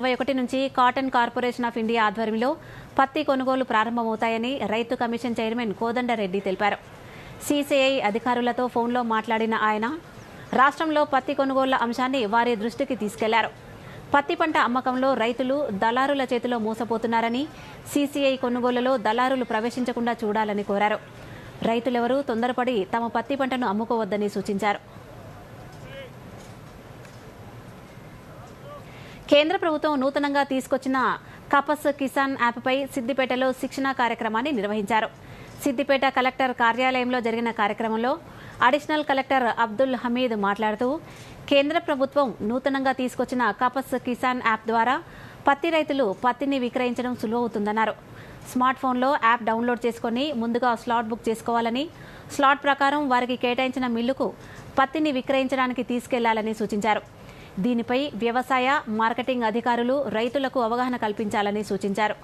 ఇరవై ఒకటి నుంచి కాటన్ కార్పొరేషన్ ఆఫ్ ఇండియా ఆధ్వర్యంలో పత్తి కొనుగోలు ప్రారంభమవుతాయని రైతు కమిషన్ చైర్మన్ కోదండరెడ్డి తెలిపారు. సీసీఐ అధికారులతో ఫోన్లో మాట్లాడిన ఆయన రాష్ట్రంలో పత్తి కొనుగోళ్ళ అంశాన్ని వారి దృష్టికి తీసుకెళ్ళారు. పత్తి పంట అమ్మకంలో రైతులు దళారుల చేతిలో మోసపోతున్నారని సీసీఐ కొనుగోలులో దళారులు ప్రవేశించకుండా చూడాలని కోరారు. రైతులెవరూ తొందరపడి తమ పత్తి పంటను అమ్ముకోవద్దని సూచించారు. కేంద్ర ప్రభుత్వం నూతనంగా తీసుకొచ్చిన కపస్ కిసాన్ యాప్పై సిద్దిపేటలో శిక్షణా కార్యక్రమాన్ని నిర్వహించారు. సిద్దిపేట కలెక్టర్ కార్యాలయంలో జరిగిన కార్యక్రమంలో అడిషనల్ కలెక్టర్ అబ్దుల్ హమీద్ మాట్లాడుతూ కేంద్ర ప్రభుత్వం నూతనంగా తీసుకొచ్చిన కపస్ కిసాన్ యాప్ ద్వారా పత్తి రైతులు పత్తిని విక్రయించడం సులువవుతుందన్నారు. స్మార్ట్ ఫోన్లో యాప్ డౌన్లోడ్ చేసుకొని ముందుగా స్లాట్ బుక్ చేసుకోవాలని స్లాట్ ప్రకారం వారికి కేటాయించిన మిల్లుకు పత్తిని విక్రయించడానికి తీసుకెళ్ళాలని సూచించారు. దీనిపై వ్యవసాయ మార్కెటింగ్ అధికారులు రైతులకు అవగాహన కల్పించాలని సూచించారు.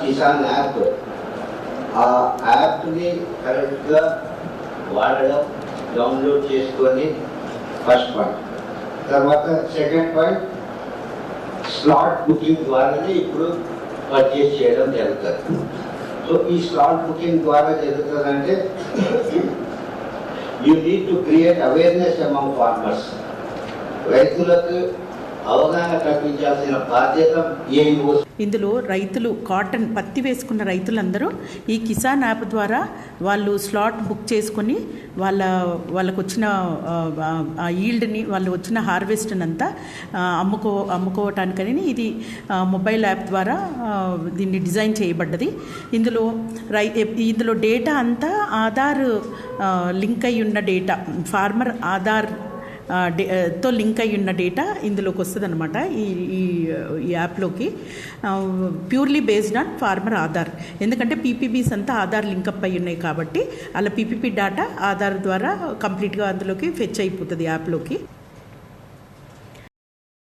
కిసాన్ యాప్ ఆ యాప్ని కరెక్ట్గా వాడడం డౌన్లోడ్ చేసుకొని ఫస్ట్ పాయింట్. తర్వాత సెకండ్ పాయింట్ స్లాట్ బుకింగ్ ద్వారానే ఇప్పుడు పర్చేస్ చేయడం జరుగుతుంది. సో ఈ స్లాట్ బుకింగ్ ద్వారా జరుగుతుందంటే you need to create awareness among farmers రైతులకు అవగాహన కల్పించాల్సిన బాధ్యత ఏఈఓ ఇందులో రైతులు కాటన్ పత్తి వేసుకున్న రైతులందరూ ఈ కిసాన్ యాప్ ద్వారా వాళ్ళు స్లాట్ బుక్ చేసుకొని వాళ్ళ వాళ్ళకు వచ్చిన ఈల్డ్ని వాళ్ళు వచ్చిన హార్వెస్ట్ని అంతా అమ్ముకో అమ్ముకోవటానికని ఇది మొబైల్ యాప్ ద్వారా దీన్ని డిజైన్ చేయబడ్డది. ఇందులో రై ఇందులో డేటా అంతా ఆధార్ లింక్ అయి ఉన్న డేటా ఫార్మర్ ఆధార్ తో లింక్ అయి ఉన్న డేటా ఇందులోకి వస్తుంది అనమాట ఈ ఈ ఈ యాప్లోకి. Purely based on farmer Aadhaar. ఎందుకంటే పీపీబీస్ అంతా ఆధార్ లింకప్ అయి ఉన్నాయి కాబట్టి అలా పీపీపీ డేటా ఆధార్ ద్వారా కంప్లీట్గా అందులోకి ఫెచ్ అయిపోతుంది యాప్లోకి.